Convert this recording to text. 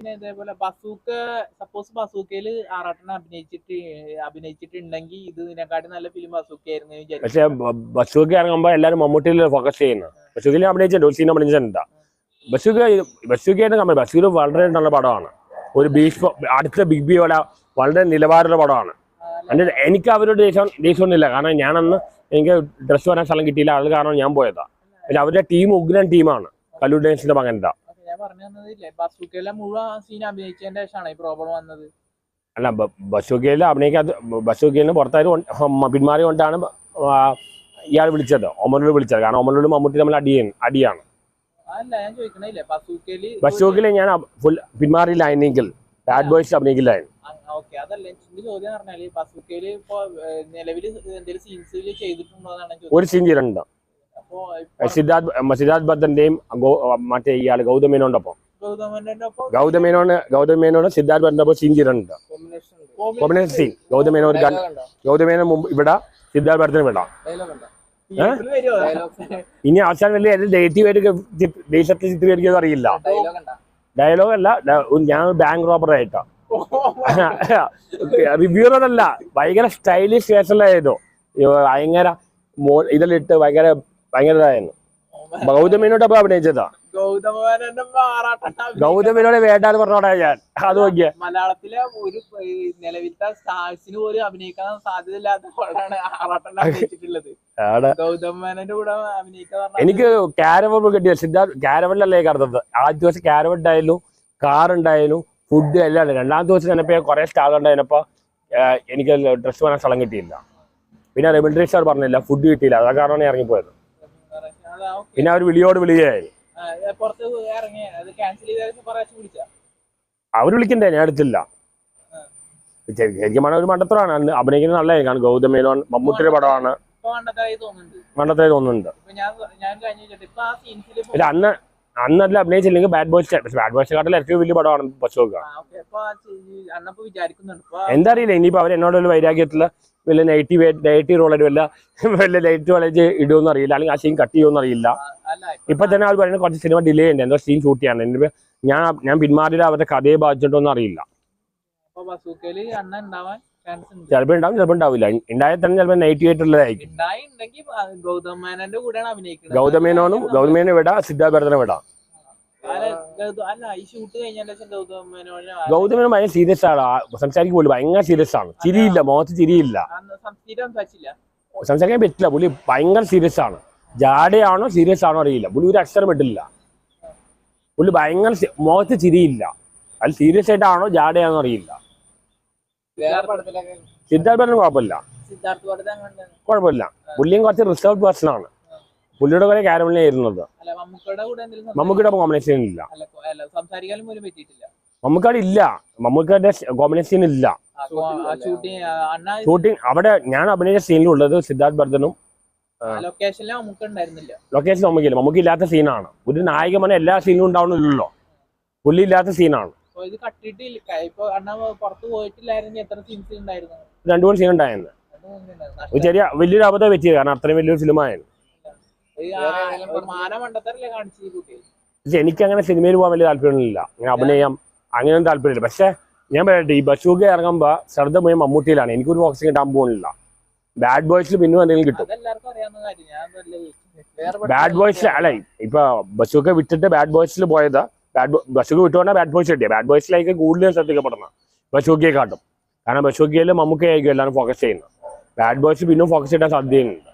പിന്നെ ഇതേപോലെ bazooka suppose ബസൂക്കയിൽ ആറാട്ടനെ അഭിനയിച്ചിട്ട് അഭിനയിച്ചിട്ടുണ്ടെങ്കിൽ ഇത് ഇതിനെക്കാട്ടി നല്ല ഫിലിം ബസൂക്ക ആയിരുന്നു എന്ന് വിചാരിക്കും. പക്ഷെ ബസൂക്ക ഇറങ്ങുമ്പോൾ എല്ലാവരും മമ്മൂട്ടിയിൽ ഫോക്കസ് ചെയ്യുന്നത് ബസ്സുകിൽ അഭിനയിച്ചിട്ടുണ്ട് ഒരു സീൻ അഭിനയിച്ചിട്ടുണ്ട്. ബസൂക്ക ബസ്സുകയായിട്ട് കമ്പനി ബസ്സുകൾ വളരെ നല്ല പടമാണ്. ഒരു ബീച്ച് അടുത്ത ബിഗ് ബി പോലെ വളരെ നിലവാരമുള്ള പടമാണ്. എന്റെ എനിക്ക് അവരോട് ദേഷ്യം ദേഷ്യമൊന്നുമില്ല. കാരണം ഞാനന്ന് എനിക്ക് ഡ്രസ്സ് വരാൻ സ്ഥലം കിട്ടിയില്ല. അത് കാരണം ഞാൻ പോയതാ. പക്ഷെ അവരുടെ ടീം ഉഗ്രൻ ടീമാണ് കല്ലൂർ ഡാൻസിന്റെ മകന്റെ. പറഞ്ഞു തന്നതില്ലേ? ബസൂക്കയിലെ മുഴുവൻ സീൻ അഭിനയിച്ചതിന്റെ ശേഷമാണ് ഈ പ്രോബ്ലം വന്നത്? അല്ല ബസ്സുകയിൽ അഭിനയിക്കാത്ത ബസ്സുകയിൽ പുറത്തായി പിന്മാറി കൊണ്ടാണ് ഇയാൾ വിളിച്ചത് ഒമനോട് വിളിച്ചത്. കാരണം ഒമനോട് മമ്മൂട്ടി തമ്മിൽ അടിയാണ് അടിയാണ്. അല്ല ഞാൻ ഫുൾ പിന്മാറിയില്ലായിരുന്നെങ്കിൽ ബാഡ് ബോയ്സ് അഭിനയിക്കില്ലായിരുന്നു. ഓക്കെ. അതല്ല എന്റെ ചോദ്യം പറഞ്ഞാൽ ബസൂക്കയിൽ ഇപ്പൊ ഏഹ്, നിലവിൽ എന്തെങ്കിലും സീൻസിൽ ചെയ്തിട്ടുണ്ടോ എന്നാണ് ഞാൻ ഒരു സീൻ ചെയ്തിട്ടുണ്ട്. സിദ്ധാർത്ഥ് സിദ്ധാർത്ഥ് ഭദ്രന്റെയും ഗൗ- മറ്റേ ഇയാൾ ഗൗതമേനോടൊപ്പം മേനോണ്ടൊപ്പം ഗൗതമേനോട് സിദ്ധാർത്ഥ് ഭദ്രന്റെ സീൻ ചെയ്തിട്ടുണ്ട്. കോമ്പിനേഷൻ സീൻ ഗൗതമേനോ ഗൗതമേനോ മുമ്പ് ഇവിടെ സിദ്ധാർത്ഥ് ഭദ്രൻ വിടാം. ഇനി അവസാനം വലിയ ഡേറ്റീവ് ആയിട്ട് ദേശത്തെ ചിത്രീകരിക്കുന്നത് അറിയില്ല. ഡയലോഗ് അല്ല ഞാൻ ബാങ്ക് റോബർ ആയിട്ടാ. റിവ്യൂറർ അല്ല ഭയങ്കര സ്റ്റൈലിഷ് വേഷനിലായിരുന്നു ഭയങ്കര ഇതിലിട്ട് ഭയങ്കര ഭയങ്കര ഇതായിരുന്നു അപ്പൊ അഭിനയിച്ചതാ? ഗൗതമിനോട് വേണ്ടാന്ന് പറഞ്ഞോടാ ഞാൻ. അത് നോക്കിയ. മലയാളത്തിലെ ഒരു നിലവിലത്തെ സ്റ്റാർസിന് പോലും അഭിനയിക്കാൻ സാധ്യതയില്ലാത്ത പടമാണ് ആറാട്ടൻ അഭിനയിച്ചിട്ടുള്ളത്. ഗൗതം മേനന്റെ കൂടെ അഭിനയിക്കാൻ എനിക്ക് കാരവൺ കിട്ടിയ. സിദ്ധാർത്ഥ് കാരവണിലല്ലേ കടന്നത്? ആദ്യ ദിവസം കാരവൺ ഉണ്ടായിരുന്നു കാർ ഉണ്ടായിരുന്നു ഫുഡ് എല്ലാം ഉണ്ട് രണ്ടാമത്തെ ദിവസം തന്നെ കുറെ സ്റ്റാൾ ഉണ്ടായിരുന്നപ്പോ എനിക്ക് ഡ്രസ്സ് വാങ്ങാൻ സ്ഥലം കിട്ടിയില്ല. പിന്നെ റെമിൽ സാർ പറഞ്ഞില്ല ഫുഡ് കിട്ടിയില്ല. അതാ കാരണമാണ് ഇറങ്ങിപ്പോയത്. പിന്നെ അവർ വിളിയോട് വിളിയായി അവർ വിളിക്കണ്ടേ? ഞാൻ എടുത്തില്ല. ശരി- ശരിക്കും പറഞ്ഞാൽ ഒരു മണ്ടത്തരമാണ്. അന്ന് അഭിനയിക്കുന്നത് നല്ലതായി കാരണം ഗൗതം മേനോൻ മമ്മൂട്ടിയുടെ പടമാണ്. മണ്ടത്തായി തോന്നുന്നുണ്ട്. പക്ഷെ അന്ന് അന്നല്ല അഭിനയിച്ചില്ലെങ്കിൽ ബാഡ് ബോയ്സ് പക്ഷെ ബാഡ് ബോയ്സ് കാട്ടിൽ ഏറ്റവും വലിയ പടമാണ് പശു ഇപ്പൊ അന്നപ്പോ വിചാരിക്കുന്നുണ്ട്. ഇപ്പൊ എന്താ അറിയില്ല ഇനിയിപ്പോ അവർ എന്നോട് ഒരു വൈരാഗ്യത്തിൽ വല്ല നൈറ്റി നൈറ്റി റോളായിട്ട് വല്ല വല്ല ലൈറ്റ് വളേജ് ഇടുമെന്ന് അറിയില്ല. അല്ലെങ്കിൽ ആ സീൻ കട്ട് ചെയ്യുമെന്ന് അറിയില്ല. ഇപ്പൊ തന്നെ അവർ പറയുന്നത് കുറച്ച് സിനിമ ഡിലേ ഉണ്ട്. എന്തോ സീൻ ഷൂട്ട് ചെയ്യാൻ. ഇനിയിപ്പോ ഞാൻ ഞാൻ പിന്മാറിയില്ല അവരുടെ കഥയെ ബാധിച്ചിട്ടൊന്നും അറിയില്ല. ചിലപ്പോ ഉണ്ടാവും ചിലപ്പോ ഉണ്ടാവില്ല. ഉണ്ടായാൽ തന്നെ ചിലപ്പോ നെഗറ്റീവ് ആയിട്ടുള്ളതായിരിക്കും. ഗൗതമേനോനും ഗൗതമേനെ വിടാം സിദ്ധാഭരതനെ ഭരതനെ വിടാം. അല്ല, ഗൗതം- അല്ല ഈ ഷൂട്ട് കഴിഞ്ഞതിന് ശേഷം ഗൗതം മേനോന് ഗൗതമേനോൻ ഭയങ്കര സീരിയസ് ആണ്. സംസാരിക്കും പോലും ഭയങ്കര സീരിയസ് ആണ്. ചിരിയില്ല മുഖത്ത് ചിരിയില്ല. സംസാരിക്കാൻ പറ്റില്ല പുള്ളി ഭയങ്കര സീരിയസ് ആണ്. ജാഡയാണോ സീരിയസ് ആണോ അറിയില്ല. പുള്ളി ഒരു അക്ഷരം ഇട്ടില്ല പുള്ളി ഭയങ്കര മുഖത്ത് ചിരിയില്ല. അത് സീരിയസ് ആയിട്ടാണോ ജാഡയാണോ അറിയില്ല. സിദ്ധാർത്ഥ കുഴപ്പമില്ല. കുഴപ്പമില്ല. പുള്ളിയും കുറച്ച് റിസർവ് പേഴ്സൺ ആണ്. പുള്ളിയുടെ കൂടെ എന്തെങ്കിലും മമ്മൂക്കിയുടെ കോമ്പിനേഷൻ ഇല്ല. മമ്മൂക്കാട് ഇല്ല. മമ്മൂക്കയുടെ കോമ്പിനേഷൻ ഇല്ല. ഷൂട്ടിംഗ് അവിടെ ഞാൻ അഭിനയിച്ച സീനിലുള്ളത് സിദ്ധാർത്ഥ് ഭരതനും ലൊക്കേഷനിൽ മമ്മൂക്കി ഇല്ലാത്ത സീനാണ് ഒരു നായകമന എല്ലാ സീനും ഉണ്ടാവണില്ലല്ലോ പുള്ളി ഇല്ലാത്ത സീനാണ് അപ്പൊ ഇത് കട്ടിട്ടില്ല. ഇപ്പൊ അണ്ണ പുറത്ത് പോയിട്ടില്ലായിരുന്നു. എത്ര സീൻസ് ഉണ്ടായിരുന്നു? രണ്ടു മൂന്ന് സീൻ ഉണ്ടായിരുന്നു. ചെറിയ വലിയൊരു അബദ്ധം വെച്ചത് കാരണം അത്രയും വലിയൊരു സിനിമ എനിക്ക് അങ്ങനെ സിനിമയിൽ പോകാൻ വലിയ താല്പര്യമൊന്നുമില്ല. അങ്ങനെ അഭിനയം അങ്ങനെയൊന്നും താല്പര്യമില്ല. പക്ഷെ ഞാൻ പറയട്ടെ ഈ ബഷൂക്ക് ഇറങ്ങുമ്പോൾ ശ്രദ്ധ പോയി മമ്മൂട്ടിയിലാണ്. എനിക്കൊരു ബോക്സിംഗ് കിട്ടാൻ പോകുന്നില്ല ബാഡ് ബോയ്സിൽ പിന്നെ എന്തെങ്കിലും കിട്ടും. ബാഡ് ബോയ്സ് അല്ല ഇപ്പൊ ബഷൂക്കെ വിട്ടിട്ട് ബാഡ് ബോയ്സിൽ പോയത് ബാഡ് ബഷൂക്ക് വിട്ടുകൊണ്ടാൽ ബാഡ് ബോയ്സ് കിട്ടിയത് ബാഡ് ബോയ്സിലേക്ക് കൂടുതൽ ശ്രദ്ധിക്കപ്പെടുന്നത് ബഷൂക്കിയെ കാട്ടും. കാരണം ബഷൂക്കിയിൽ മമ്മൂക്കയായിരിക്കും എല്ലാവരും ഫോക്കസ് ചെയ്യുന്നത്. ബാഡ് ബോയ്സ് പിന്നെ ഫോക്കസ് ചെയ്യാൻ സാധ്യതയുണ്ട്.